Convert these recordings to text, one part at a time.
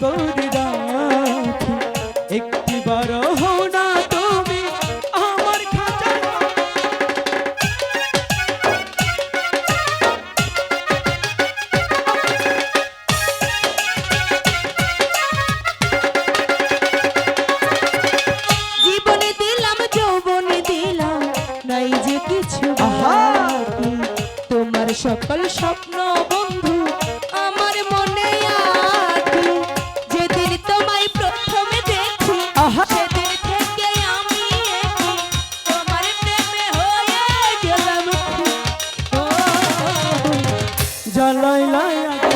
করে রাখি একটি বার না তুমি আমার জীবনে দিলাম যৌবনে দিলাম নাই যে কিছু তোমার সকল স্বপ্ন আয়া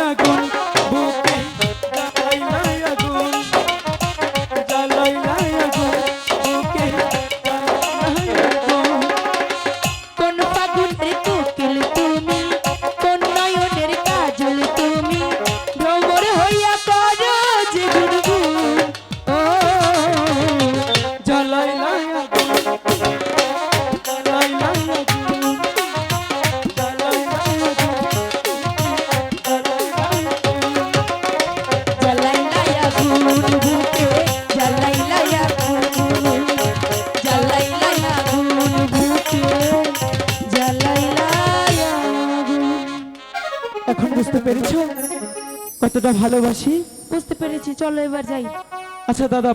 আগুন বুঝতে পেরেছ? কতটা ভালোবাসি? বুঝতে পেরেছি চলো এবার যাই। আচ্ছা দাদা